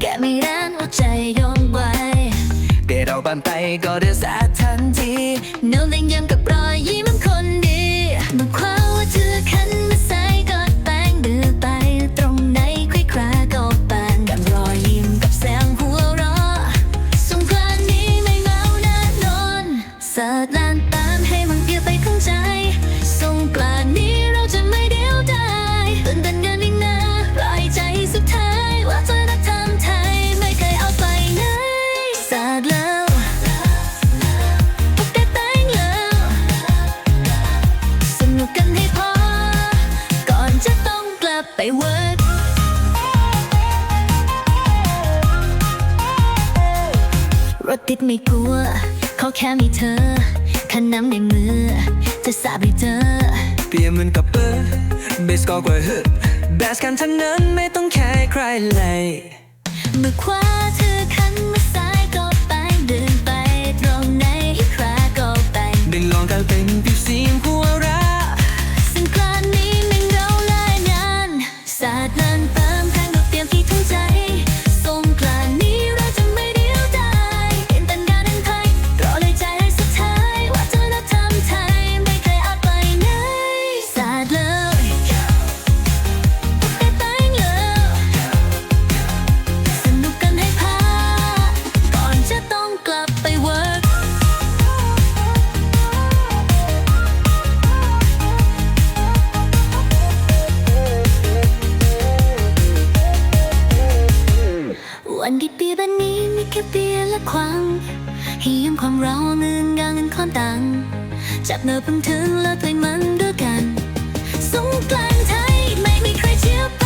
แกไม่ร้านหัวใจยอมไว้เดี๋ยวเราบานไปก็เดือดสาทันทีโน้ตเล่งย้ำกับ ไปเวิร์ดรถติดไม่กลัวเขาแค่มีเธอขันน้ำในมือ จะสาบให้เจอเปรียบเหมือนกับเบอร์เบสก็กว่าฮึแบสกันทั้งนั้นไม่ต้องแคร์ใครเลยเมื่อคว้าเธอ วันที่ปีแบบนี้มีแค่เปียและควังให้ยืมความเราเงินงานเงินความตังจับเนื้อพึงถึงแล้วเพลงมันด้วยกันสงกรานต์ไทยไม่มีใครเชื่อไป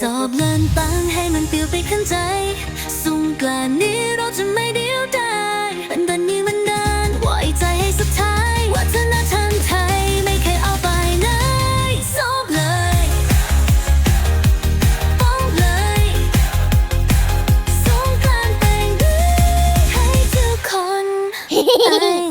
สอบเลินปังให้มันปิวไปขึ้นใจสงกรานนี้ แ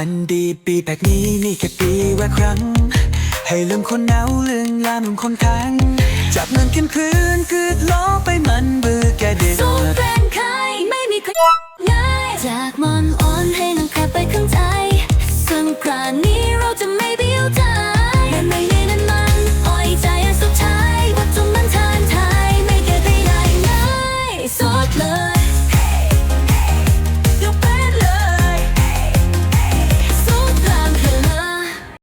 วันดีปีแปลกนี้นี่แค่ปีว่าครั้ง ให้ลืมคนหนาวลืมลาลืมคนค้างจับเงินขึ้นคืนคืดล้อไปมันเบื่อแกเด็ก